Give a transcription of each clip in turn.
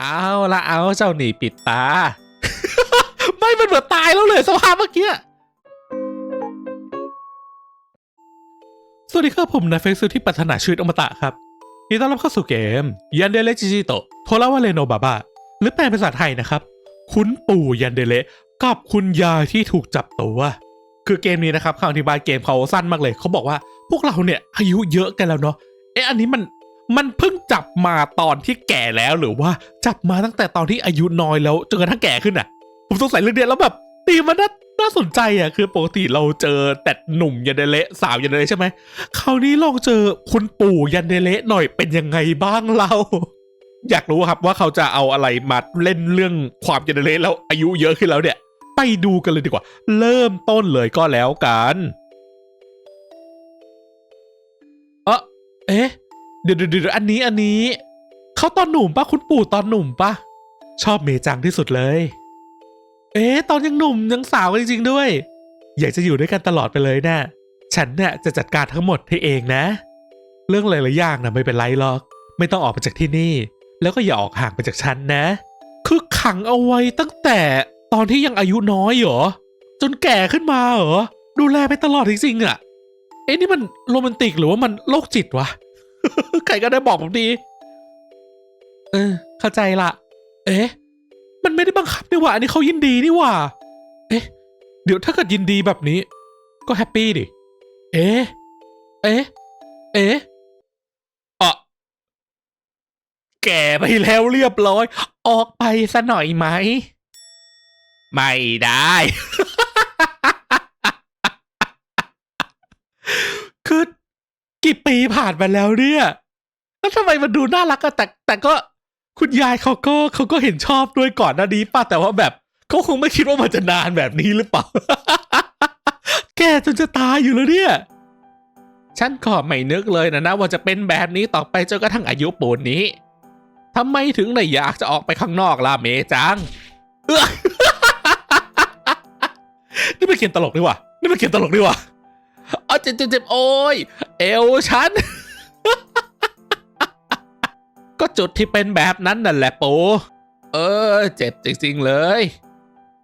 เอาละเอาเจ้าหนีปิดตา ไม่มันเหมือนตายแล้วเลยสภาพเมื่อกี้สวัสดีครับผมนายเฟซซูที่ปรารถนาชีวิตอมตะครับยินดีต้อนรับเข้าสู่เกม ยันเดเลจิจิโตโทราวาเลโนบาบาหรือแปลเป็นภาษาไทยนะครับ คุณปู่ยันเดเลกับคุณยายที่ถูกจับตัวคือเกมนี้นะครับคำอธิบายเกมเขาสั้นมากเลย เขาบอกว่าพวกเราเนี่ยอายุเยอะกันแล้วเนาะเอ๊ะอันนี้มันมันเพิ่ง จับมาตอนที่แก่แล้วหรือว่าจับมาตั้งแต่ตอนที่อายุน้อยแล้วจนกระทั่งแก่ขึ้นอะ ผมสงสัยเรื่องเนี้ยแล้วแบบตีมันน่าน่าสนใจอะคือปกติเราเจอแต่หนุ่มยันเดเละสาวยันเดเละใช่ไหมคราวนี้ลองเจอคุณปู่ยันเดเละหน่อยเป็นยังไงบ้างเรา อยากรู้ครับว่าเขาจะเอาอะไรมาเล่นเรื่องความยันเดเละแล้วอายุเยอะขึ้นแล้วเนี่ย ไปดูกันเลยดีกว่า เริ่มต้นเลยก็แล้วกัน เดี๋ยวเดี๋ยวอันนี้อันนี้ เขาตอนหนุ่มปะคุณปู่ตอนหนุ่มปะชอบเมจังที่สุดเลย เอ๊ะตอนยังหนุ่มยังสาวจริงๆด้วย อยากจะอยู่ด้วยกันตลอดไปเลยนะ่ะฉันเนี่ยจะจัดการทั้งหมดให้เองนะ เรื่องหลายๆอย่างนะไม่เป็นไรหรอก ไม่ต้องออกไปจากที่นี่ แล้วก็อย่าออกห่างไปจากฉันนะ คือขังเอาไว้ตั้งแต่ตอนที่ยังอายุน้อยเหรอ จนแก่ขึ้นมาเหรอ ดูแลไปตลอดจริงๆอะ เอ๊ะนี่มันโรแมนติกหรือว่ามันโรคจิตวะ ใครก็ได้บอกผมดี เออ เข้าใจละ เอ๊ะ มันไม่ได้บังคับนี่หว่า อันนี้เขายินดีนี่หว่า เอ๊ะ เดี๋ยวถ้าเกิดยินดีแบบนี้ ก็แฮปปี้ดิ เอ๊ะ เอ๊ะ เอ๊ะอะแก่ไปแล้วเรียบร้อย ออกไปซะหน่อยไหม ไม่ได้ คือ กี่ปีผ่านมาแล้วเนี่ยแล้วทำไมมันดูน่ารักอะแต่แต่ก็คุณยายเขาก็เขาก็เห็นชอบด้วยก่อนหน้านี้ป่ะแต่ว่าแบบเขาคงไม่คิดว่ามันจะนานแบบนี้หรือเปล่า แกจนจะตายอยู่แล้วเนี่ย ฉันก็ไม่นึกเลยนะนะว่าจะเป็นแบบนี้ต่อไปจนกระทั่งอายุปูนนี้ทำไมถึงได้อยากจะออกไปข้างนอกล่ะเมจังเอ้อนี่มันเขียนตลกดีว่ะนี่มันเขียนตลกดีว่ะอ๋อ เจ็บเจ็บโอ้ยเอวฉัน ก็จุดที่เป็นแบบนั้นนั่นแหละปู เออ เจ็บจริงๆเลย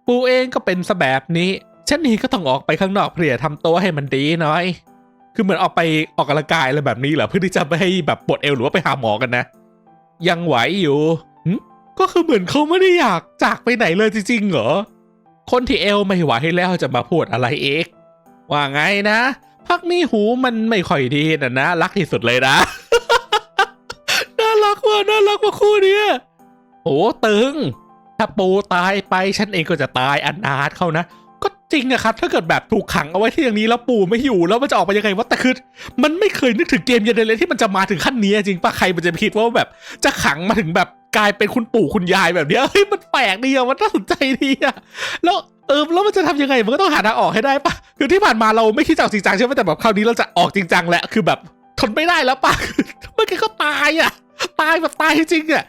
ปูเองก็เป็นซะแบบนี้ ฉันนี่ก็ต้องออกไปข้างนอกเพื่อทำตัวให้มันดีหน่อย คือเหมือนออกไปออกกำลังกายอะไรแบบนี้เหรอเพื่อที่จะไม่ให้แบบปวดเอวหรือว่าไปหาหมอกันนะ ยังไหวอยู่ก็คือเหมือนเขาไม่ได้อยากจากไปไหนเลยจริงๆเหรอ คนที่เอวไม่ไหวแล้วจะมาพูดอะไรเอกว่าไงนะ พักนี้หูมันไม่ค่อยดีนะนะ รักที่สุดเลยนะ น่ารักว่ะน่ารักว่ะคู่เนี้ยโอ้ตึง ถ้าปูตายไปฉันเองก็จะตายอันอาถเขานะ ก็จริงอะครับ ถ้าเกิดแบบถูกขังเอาไว้ที่อย่างนี้แล้วปู่ไม่อยู่แล้วมันจะออกมายังไงวะแต่คือมันไม่เคยนึกถึงเกมยันเลยที่มันจะมาถึงขั้นนี้จริงปะใครมันจะไปคิดว่าแบบจะขังมาถึงแบบ กลายเป็นคุณปู่คุณยายแบบเนี้ยเฮ้ยมันแปลกดีอะมันน่าสนใจดีอะแล้วเออแล้วมันจะทำยังไงมันก็ต้องหาทางออกให้ได้ปะคือที่ผ่านมาเราไม่คิดจะเอาจริงจังใช่ไหมแต่แบบคราวนี้เราจะออกจริงจังแหละคือแบบทนไม่ได้แล้วปะเมื่อกี้ก็ตายอะตายแบบตายจริงอะ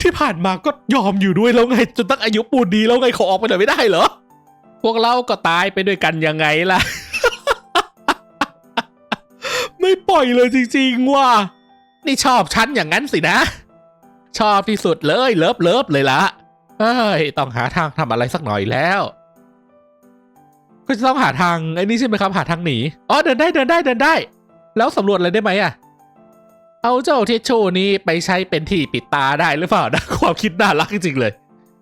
ที่ผ่านมาก็ยอมอยู่ด้วยแล้วไงจนตั้งอายุปูนดีแล้วไงขอออกไปหน่อยไม่ได้เหรอพวกเราก็ตายไปด้วยกันยังไงล่ะ ไม่ปล่อยเลยจริงๆว่ะนี่ชอบฉันอย่างนั้นสินะ ชอบที่สุดเลยเลิฟเลิฟเลยละเอ้ยต้องหาทางทำอะไรสักหน่อยแล้วก็จะต้องหาทางไอ้นี่ใช่ไหมครับหาทางหนีอ๋อเดินได้เดินได้เดินได้ แล้วสำรวจอะไรได้ไหมอะเอาเจ้าทิชชู่นี้ไปใช้เป็นที่ปิดตาได้หรือเปล่านะความคิดน่ารักจริงๆเลย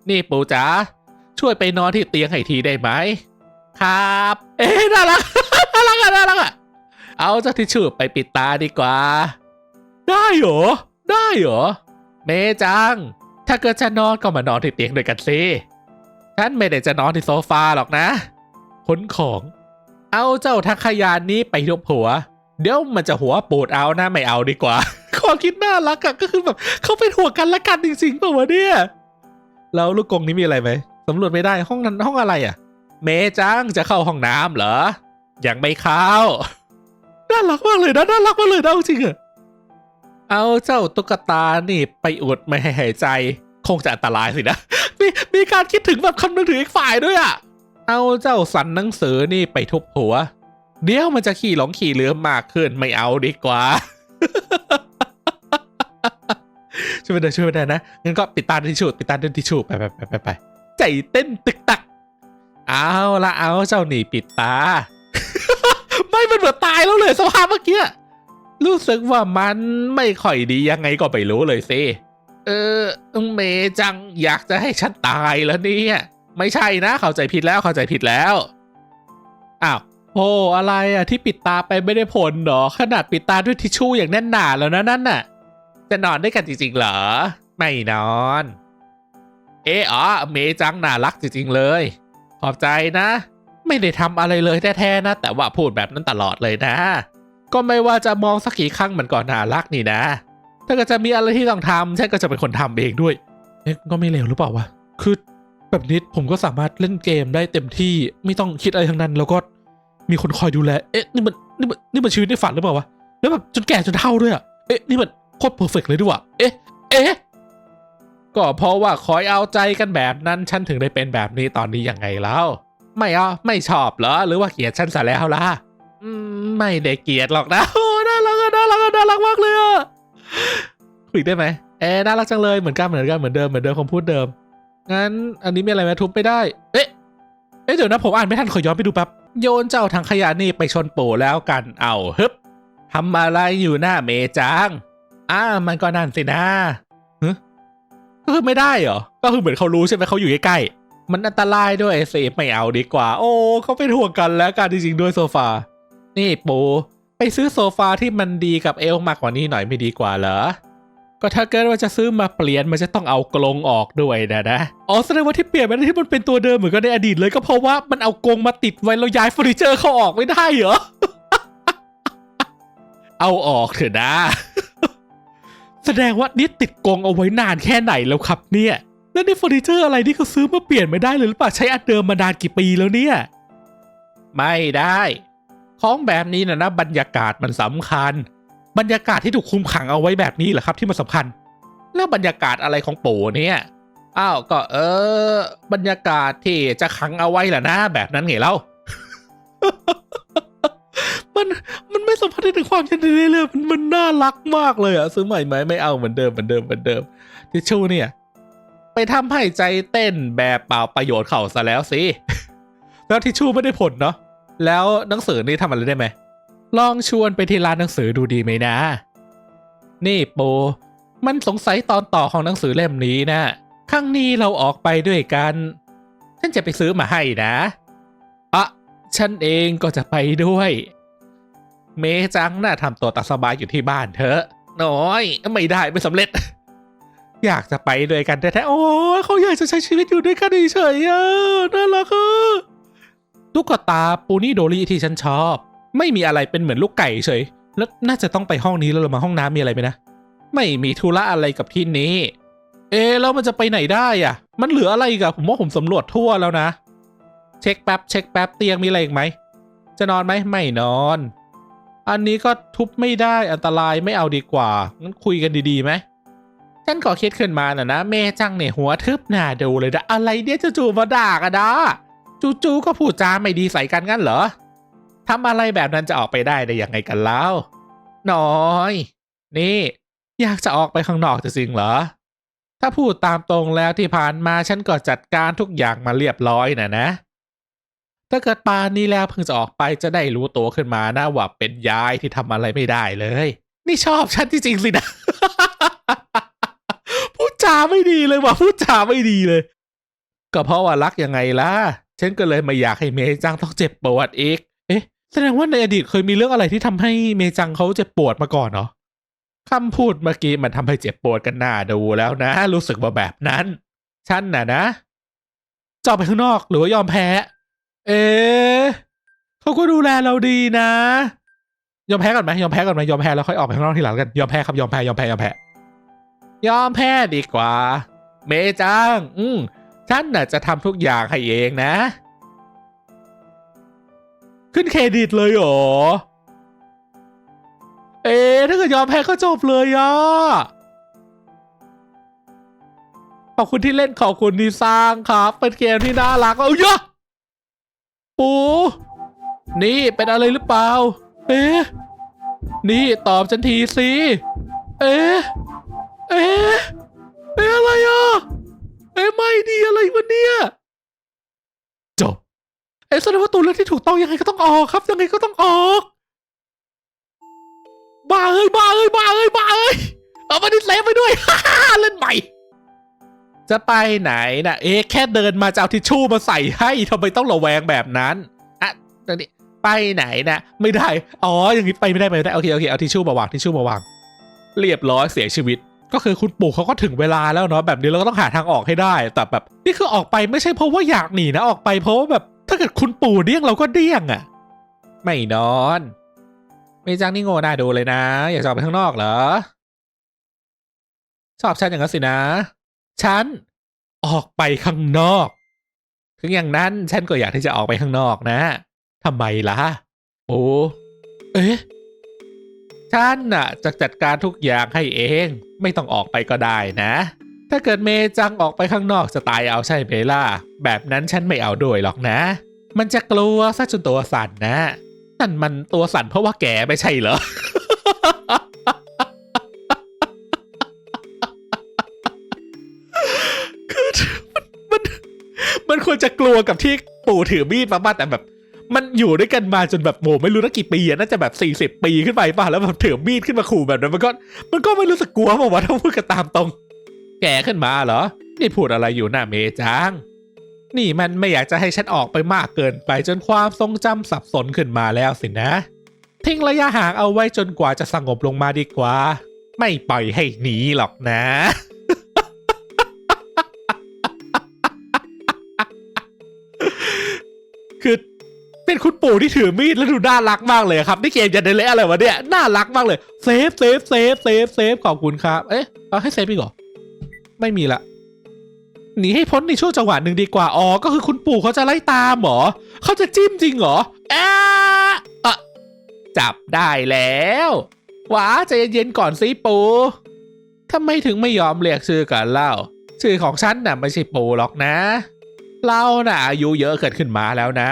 นี่ปูจ๋าช่วยไปนอนที่เตียงให้ทีได้ไหมครับ เอ๊ะน่ารักน่ารักอะน่ารักอะเอาเจ้าทิชชู่ไปปิดตาดีกว่า ได้เหรอได้เหรอ เมจัง ถ้าเกิดจะนอนก็มานอนที่เตียงด้วยกันสิ ฉันไม่ได้จะนอนที่โซฟาหรอกนะขนของ เอาเจ้าทักขยานนี้ไปทุบหัว เดี๋ยวมันจะหัวปูดเอานะไม่เอาดีกว่า ความคิดน่ารักอะก็คือแบบเขาเป็นหัวกันละกันจริงๆป่าวะเนี่ย แล้วลูกกงนี้มีอะไรไหมสำรวจไม่ได้ห้องนั้นห้องอะไรอะเมจังจะเข้าห้องน้ำเหรอ ยังไม่เข้าน่ารักมากเลยนะน่ารักมากเลยนะจริงอะ เอาเจ้าตุ๊กตานี่ไปอุดไม่ให้หายใจ คงจะอันตรายสินะมีมีการคิดถึงแบบคำนึงถึงอีกฝ่ายด้วยอะ่ะ เอาเจ้าสันหนังสือนี่ไปทุบหัว เดี๋ยวมันจะขี่หลงขี่เรือมากขึ้นไม่เอาดีกว่าช่วยไม่ได้ช่วยไม่ได้นะงั้นก็ปิดตาดิชชู่ปิดตาดิชชู่ไปไปไปไปไปใจเต้นตึกตัก เอาละเอาเจ้าหนีปิดตา ไม่มันเหมือนตายแล้วเลยสภาพเมื่อกี้ รู้สึกว่ามันไม่ค่อยดียังไงก็ไม่รู้เลยสิเออ เมจังอยากจะให้ฉันตายแล้วเนี่ย ไม่ใช่นะเข้าใจผิดแล้วเข้าใจผิดแล้วอ้าวโอ้อะไรอะที่ปิดตาไปไม่ได้ผลเหรอ ขนาดปิดตาด้วยทิชชู่อย่างแน่นหนาแล้วนะนั่นน่ะ จะนอนด้วยกันจริงๆเหรอ ไม่นอน เอออ๋อเมจังน่ารักจริงๆเลย ขอบใจนะ ไม่ได้ทำอะไรเลยแท้ๆนะ แต่ว่าพูดแบบนั้นตลอดเลยนะ ก็ไม่ว่าจะมองสักกี่ครั้งมันก็น่ารักนี่นะ ถ้ากิดจะมีอะไรที่ต้องทำฉันก็จะเป็นคนทำเองด้วยเอ๊ะก็ไม่เลวหรือเปล่าวะ คือแบบนี้ผมก็สามารถเล่นเกมได้เต็มที่ไม่ต้องคิดอะไรทั้งนั้น แล้วก็มีคนคอยดูแล เอ๊ะนี่มันนี่มันนี่มันชีวิตในฝันหรือเปล่าวะ แล้วแบบจนแก่จนเฒ่าด้วยอะเอ๊ะนี่มันโคตรเพอร์เฟกเลยด้วยวะเอ๊ะ เอ๊ะ ก็เพราะว่าคอยเอาใจกันแบบนั้นฉันถึงได้เป็นแบบนี้ตอนนี้ยังไงแล้ว ไม่เอาไม่ชอบเหรอหรือว่าเกลียดฉันซะแล้วล่ะ ไม่ได้เกลียดหรอกนะโอ้น่ารักน่ารักน่ารักมากเลยอะคุยได้ไหมเอน่ารักจังเลยเหมือนกันเหมือนกันเหมือนเดิมเหมือนเดิมคำพูดเดิมงั้นอันนี้มีอะไรไหมทุบไม่ได้ เอ๊ะเอ๊ะเดี๋ยวนะผมอ่านไม่ทันขอย้อนไปดูแป๊บโยนเจ้าถังขยะนี่ไปชนโปแล้วกันเอาฮึบทำอะไรอยู่หน้าเมจังอ่ามันก็นั่นสินะก็คือไม่ได้เหรอก็คือเหมือนเขารู้ใช่ไหมเขาอยู่ใกล้ๆมันอันตรายด้วยเซฟไม่เอาดีกว่า โอ้เขาเป็นห่วงกันแล้วกันจริงๆด้วยโซฟา นี่ปูไปซื้อโซฟาที่มันดีกับเอลมากกว่านี้หน่อยไม่ดีกว่าเหรอ ก็ถ้าเกิดว่าจะซื้อมาเปลี่ยนมันจะต้องเอากรงออกด้วยนะนะ อ๋อแสดงว่าที่เปลี่ยนไปที่มันเป็นตัวเดิมเหมือนกันในอดีตเลยก็เพราะว่ามันเอากรงมาติดไว้แล้วย้ายเฟอร์นิเจอร์เขาออกไม่ได้เหรอ เอาออกเถอะนะ แสดงว่านี่ติดกรงเอาไว้นานแค่ไหนแล้วครับเนี่ยแล้วนี่เฟอร์นิเจอร์อะไรที่เขาซื้อมาเปลี่ยนไม่ได้เลยหรือเปล่าใช้อันเดิมมานานกี่ปีแล้วเนี่ย ไม่ได้ ของแบบนี้นะนะบรรยากาศมันสำคัญ บรรยากาศที่ถูกคุมขังเอาไว้แบบนี้เหรอครับที่มันสำคัญ แล้วบรรยากาศอะไรของปู่เนี่ยอ้าวก็เออบรรยากาศที่จะขังเอาไว้แหละนะแบบนั้นไงเล่ามันมันไม่สัมผัสได้ถึงความชัดเจนเลยมันมันน่ารักมากเลยอะซื้อใหม่ไหมไม่เอาเหมือนเดิมเหมือนเดิมเหมือนเดิมทิชชู่เนี่ย ไปทำให้ใจเต้นแบบเปล่าประโยชน์เขาซะแล้วสิแล้วทิชชู่ไม่ได้ผลเนาะ แล้วหนังสือนี่ทำอะไรได้ไหม ลองชวนไปที่ร้านหนังสือดูดีไหมนะ นี่โป มันสงสัยตอนต่อของหนังสือเล่มนี้นะครั้งนี้เราออกไปด้วยกัน ฉันจะไปซื้อมาให้นะอะฉันเองก็จะไปด้วย เมจังน่าทำตัวตักสบายอยู่ที่บ้านเถอะ น้อย ไม่ได้ไม่สำเร็จ อยากจะไปด้วยกันแท้ๆโอ้เขาอยากจะใช้ชีวิตอยู่ด้วยกันเฉยๆอะน่ารักอะ ตุ๊กตาปูนี่โดรี่ที่ฉันชอบ ไม่มีอะไรเป็นเหมือนลูกไก่เฉย แล้วน่าจะต้องไปห้องนี้แล้วหรอมาห้องน้ำมีอะไรไหมนะ ไม่มีธุระอะไรกับที่นี้ เอ๊แล้วมันจะไปไหนได้อะ มันเหลืออะไรกอะผมว่าผมสำรวจทั่วแล้วนะ เช็คแป๊บเช็คแป๊บเตียงมีอะไรอีกไหม จะนอนไหมไม่นอน อันนี้ก็ทุบไม่ได้อันตรายไม่เอาดีกว่างั้นคุยกันดีๆไหมฉันขอคิดขึ้นมาน่ะนะเมจังเนี่ยหัวทึบหน้าดูเลยนะอะไรเนี่ยจู่ๆมาด่ากันนะ จู่ๆก็พูดจาไม่ดีใส่กันงั้นเหรอทำอะไรแบบนั้นจะออกไปได้ได้ยังไงกันแล้วน้อย นี่ อยากจะออกไปข้างนอกจะจริงเหรอ ถ้าพูดตามตรงแล้วที่ผ่านมาฉันก็จัดการทุกอย่างมาเรียบร้อยนะนะ ถ้าเกิดปานนี้แล้วเพิ่งจะออกไปจะได้รู้ตัวขึ้นมานะว่าเป็นยายที่ทำอะไรไม่ได้เลย นี่ชอบฉันจริงๆสินะพูดจาไม่ดีเลยว่ะพูดจาไม่ดีเลย ก็เพราะว่ารักยังไงล่ะ ฉันก็เลยไม่อยากให้เมจังต้องเจ็บปวดอีก เอ๊ะ แสดงว่าในอดีตเคยมีเรื่องอะไรที่ทำให้เมจังเขาเจ็บปวดมาก่อนเนาะคำพูดเมื่อกี้มันทำให้เจ็บปวดกันหน้าดูแล้วนะ รู้สึกว่าแบบนั้น ฉันน่ะนะจะออกไปข้างนอกหรือว่ายอมแพ้ เอ๊ะเขาก็ดูแลเราดีนะ ยอมแพ้ก่อนไหมยอมแพ้ก่อนไหมยอมแพ้แล้วค่อยออกไปข้างนอกทีหลังกัน ยอมแพ้ครับยอมแพ้ยอมแพ้ยอมแพ้ ยอมแพ้ดีกว่า เมจัง อืม ฉันน่ะจะทำทุกอย่างให้เองนะ ขึ้นเครดิตเลยเหรอ เอ๊ถ้าเกิดยอมแพ้ก็จบเลยอะ ขอบคุณที่เล่นขอบคุณที่สร้างครับ เป็นเกมที่น่ารักเอาเยอะปูนี่เป็นอะไรหรือเปล่า เอ๊ะ นี่ตอบฉันทีสิ เอ๊ะ เอ๊ะ เอ้ยอะไรอะ เอ้ยไม่ดีอะไรวะเนี่ยจบเอ้แสดงว่าตัวเลือกที่ถูกต้องยังไงก็ต้องออกครับ ยังไงก็ต้องออกบ้าเอ้ยบ้าเอ้ยบ้าเอ้ยบ้าเอ้ยเอามาดิเซฟไปด้วยเล่นใหม่จะไปไหนนะเอ๊ะแค่เดินมาจะเอาทิชชู่มาใส่ให้ทำไมต้องระแวงแบบนั้นอะตอนนี้ไปไหนนะไม่ได้ อ๋ออย่างนี้ไปไม่ได้ไปไม่ได้โอเคโอเคเอาทิชชู่มาวางทิชชู่มาวาง เรียบร้อยเสียชีวิต ก็คือคุณปู่เขาก็ถึงเวลาแล้วเนาะแบบนี้เราก็ต้องหาทางออกให้ได้ แต่แบบนี่คือออกไปไม่ใช่เพราะว่าอยากหนีนะออกไปเพราะว่าแบบถ้าเกิดคุณปู่เดี้ยงเราก็เดี้ยงอะ่ะ ไม่นอนไม่จังนี่โง่น่าดูเลยนะ อยากจะออกไปข้างนอกเหรอชอบฉันอย่างนั้นสินะ ฉันออกไปข้างนอก ถึงอย่างนั้นฉันก็อยากที่จะออกไปข้างนอกนะทำไมล่ะ โอ้เอ๊ะ ฉันน่ะจะจัดการทุกอย่างให้เอง ไม่ต้องออกไปก็ได้นะ ถ้าเกิดเมจังออกไปข้างนอกจะตายเอาใช่ไหมล่ะ แบบนั้นฉันไม่เอาด้วยหรอกนะ มันจะกลัวซะจนตัวสั่นนะนั่นมันตัวสั่นเพราะว่าแกไม่ใช่เหรอคือมันมันควรจะกลัวกับที่ปู่ถือมีดมาบ้าแต่แบบ มันอยู่ด้วยกันมาจนแบบโหไม่รู้นักกี่ปีน่าจะแบบสี่สิบ40 ปีขึ้นไปป่ะแล้วแบบถือมีดขึ้นมาขู่แบบนั้นมันก็ มันก็ไม่รู้สึกกลัวป่าวะถ้าพูดกันตามตรง แกขึ้นมาเหรอ นี่พูดอะไรอยู่หน้าเมจังนี่มันไม่อยากจะให้ฉันออกไปมากเกินไปจนความทรงจำสับสนขึ้นมาแล้วสินะ ทิ้งระยะห่างเอาไว้จนกว่าจะสงบลงมาดีกว่า ไม่ปล่อยให้หนีหรอกนะคือ เป็นคุณปู่ที่ถือมีดแล้วดูน่ารักมากเลยครับนี่เกมจะเดนเละอะไรวะเนี่ยน่ารักมากเลยเซฟเซฟเซฟเซฟเซฟขอบคุณครับ เอ๊ะเอาให้เซฟอีกเหรอไม่มีละหนีให้พ้นในช่วงจังหวะหนึ่งดีกว่าอ๋อก็คือคุณปู่เขาจะไล่ตามเหรอเขาจะจิ้มจริงเหรอแอะอะจับได้แล้วหวาใจเย็นๆก่อนสิปู่ทำไมถึงไม่ยอมเรียกชื่อกันเล่า ชื่อของฉันน่ะไม่ใช่ปู่หรอกนะ เราน่ะอายุเยอะเกินขึ้นมาแล้วนะ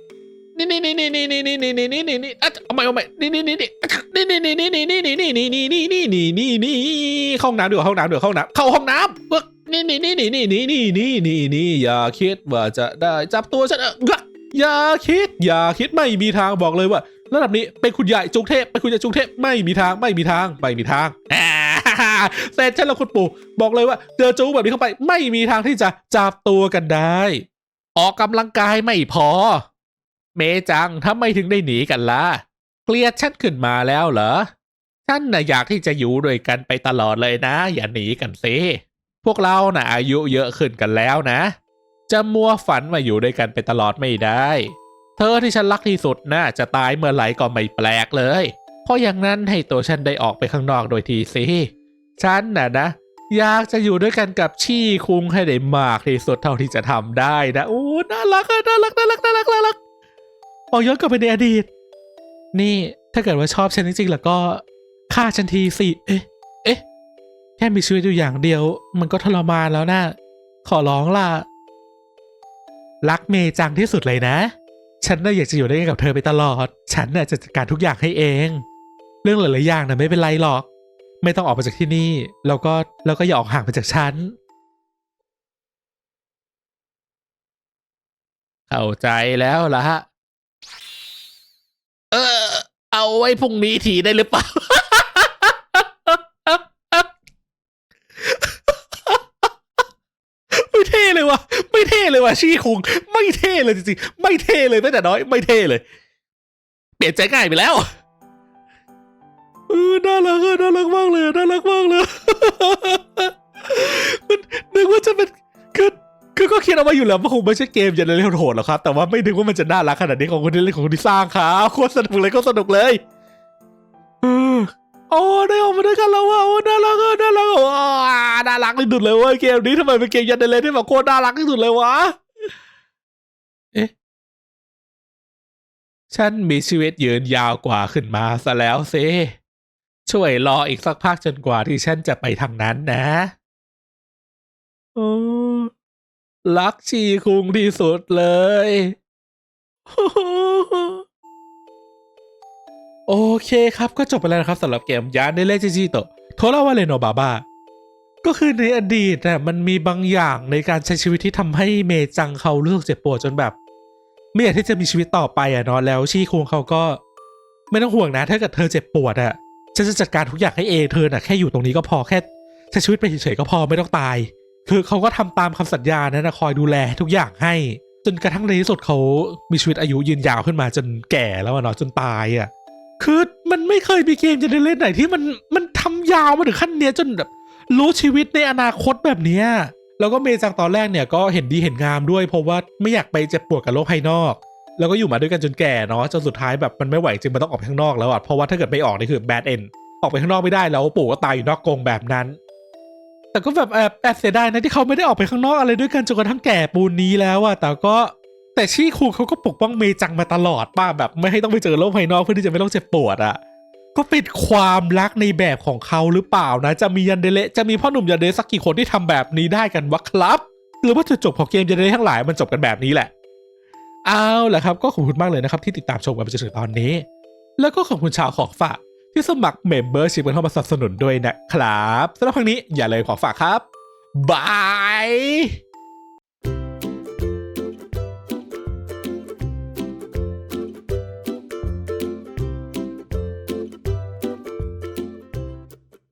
นี่นี่นี่นี่นี่นี่นี่นี่นี่นี่นี่นี่อะเอาใหม่เอาใหม่นี่นี่นี่นี่นี่นี่นี่นี่นี่นี่นี่นี่นี่นี่นี่นี่นี่นี่เข้าห้องน้ำเดี๋ยวห้องน้ำเดี๋ยวห้องน้ำเข้าห้องน้ำเบิกนี่นี่นี่นี่นี่นี่นี่นี่นี่นี่อย่าคิดว่าจะได้จับตัวฉันเอออย่าคิด อย่าคิดไม่มีทางบอกเลยว่า ระดับนี้เป็นคุณใหญ่จุกเทพเป็นคุณใหญ่จุกเทพไม่มีทางไม่มีทางไม่มีทางเสร็จฉันแล้วคุณปู่บอกเลยว่าเจอจุกแบบนี้เข้าไป ไม่มีทางที่จะจับตัวกันได้ ออกกำลังกายไม่พอ เมจังทำไมถึงได้หนีกันล่ะเกลียดฉันขึ้นมาแล้วเหรอ ฉันน่ะอยากที่จะอยู่ด้วยกันไปตลอดเลยนะ อย่าหนีกันสิ พวกเราน่ะอายุเยอะขึ้นกันแล้วนะ จะมัวฝันมาอยู่ด้วยกันไปตลอดไม่ได้ เธอที่ฉันรักที่สุดน่ะจะตายเมื่อไหร่ก็ไม่แปลกเลย เพราะอย่างนั้นให้ตัวฉันได้ออกไปข้างนอกโดยทีสิ ฉันน่ะนะอยากจะอยู่ด้วยกันกับชี่คุงให้ได้มากที่สุดเท่าที่จะทำได้นะโอ้น่ารักอะน่ารักน่ารักน่ารักน่ารัก ออกย้อนกลับไปในอดีต นี่ถ้าเกิดว่าชอบฉันจริงๆ แล้วก็ฆ่าฉันทีสิ เอ๊ะ เอ๊ะ แค่มีชีวิตอยู่อย่างเดียว มันก็ทรมานแล้วนะ ขอร้องล่ะ รักเมย์จังที่สุดเลยนะ ฉันน่ะอยากจะอยู่ด้วยกันกับเธอไปตลอด ฉันน่ะจะจัดการทุกอย่างให้เอง เรื่องหลายๆอย่างน่ะไม่เป็นไรหรอก ไม่ต้องออกไปจากที่นี่ แล้วก็แล้วก็อย่าออกห่างไปจากฉัน เข้าใจแล้วล่ะฮะ เออ เอาไว้พรุ่งนี้ทีได้หรือเปล่า ไม่เท่เลยว่ะ ไม่เท่เลยว่ะชี่คุงไม่เท่เลยจริงๆ ไม่เท่เลยแม้แต่น้อย ไม่เท่เลย เปลี่ยนใจง่ายไปแล้วเออน่ารักอะน่ารักมากเลย น่ารักมากเลย มันนึกว่าจะเป็นคือ คือก็คิดเอาไว้อยู่แล้วว่าคงไม่ใช่เกมจะเล่นโหดหรอกครับ แต่ว่าไม่นึกว่ามันจะน่ารักขนาดนี้ของคนที่เล่นของคนที่สร้างครับโคตรสนุกเลยโคตรสนุกเลยออโอ้ได้ออกมาด้วยกันแล้วว่ะโอ้น่ารักอะน่ารักอะน่ารักที่สุดเลยว้ยเกมนี้ทำไมเป็นเกมยันเดเลที่แบบโคตรน่ารักที่สุดเลยวะเอ๊ะฉันมีชีวิตยืนยาวกว่าขึ้นมาซะแล้วสิช่วยรออีกสักพักจนกว่าที่ฉันจะไปทางนั้นนะโอ้ รักชีคุงที่สุดเลย โอเคครับก็จบไปแล้วนะครับสำหรับเกมยานในเลจิจิโตโทราวาเลโนบาบาก็คือในอดีตน่ะมันมีบางอย่างในการใช้ชีวิตที่ทำให้เมจังเขารู้สึกเจ็บปวดจนแบบ ไม่อยากที่จะมีชีวิตต่อไปอะเนาะแล้วชีคุงเขาก็ ไม่ต้องห่วงนะ ถ้าเกิดเธอเจ็บปวดอะฉันจะจัดการทุกอย่างให้เองเธอน่ะแค่อยู่ตรงนี้ก็พอแค่ใช้ชีวิตไปเฉยๆก็พอไม่ต้องตาย คือเขาก็ทำตามคำสัญญานะนะคอยดูแลทุกอย่างให้ จนกระทั่งในที่สุดเขามีชีวิตอายุยืนยาวขึ้นมาจนแก่แล้วเนาะจนตายอะคือมันไม่เคยมีเกมจะได้เล่นไหนที่มันมันทำยาวมาถึงขั้นเนี้ยจนแบบรู้ชีวิตในอนาคตแบบเนี้ยแล้วก็เมจังตอนแรกเนี่ยก็เห็นดีเห็นงามด้วยเพราะว่าไม่อยากไปเจ็บปวดกับโลกภายนอก แล้วก็อยู่มาด้วยกันจนแก่เนาะจนสุดท้ายแบบมันไม่ไหวจริงมันต้องออกไปข้างนอกแล้วอะเพราะว่าถ้าเกิดไม่ออกนี่คือ bad end ออกไปข้างนอกไม่ได้แล้วปู่ก็ตายอยู่นอกกรงแบบนั้น แต่ก็แบบแอบแอบเสียดายนะที่เขาไม่ได้ออกไปข้างนอกอะไรด้วยกันจนกระทั่งแก่ปูนนี้แล้วอะแต่ก็แต่ชี่คูเขาก็ปกป้องเมจังมาตลอดป้าแบบไม่ให้ต้องไปเจอโลกภายนอกเพื่อที่จะไม่ต้องเจ็บปวดอะก็เป็นความรักในแบบของเขาหรือเปล่านะ จะมียันเดเลจะมีพ่อหนุ่มยันเดเลสักกี่คนที่ทำแบบนี้ได้กันวะครับ หรือว่าจุดจบของเกมยันเดเลทั้งหลายมันจบกันแบบนี้แหละเอาละครับก็ขอบคุณมากเลยนะครับที่ติดตามชมกันมาจนถึงตอนนี้ แล้วก็ขอบคุณชาวของฝาก ที่สมัครเมมเบอร์ชิพกันเข้ามาสนับสนุนด้วยนะครับสำหรับครั้งนี้อย่าเลยขอฝากครับบาย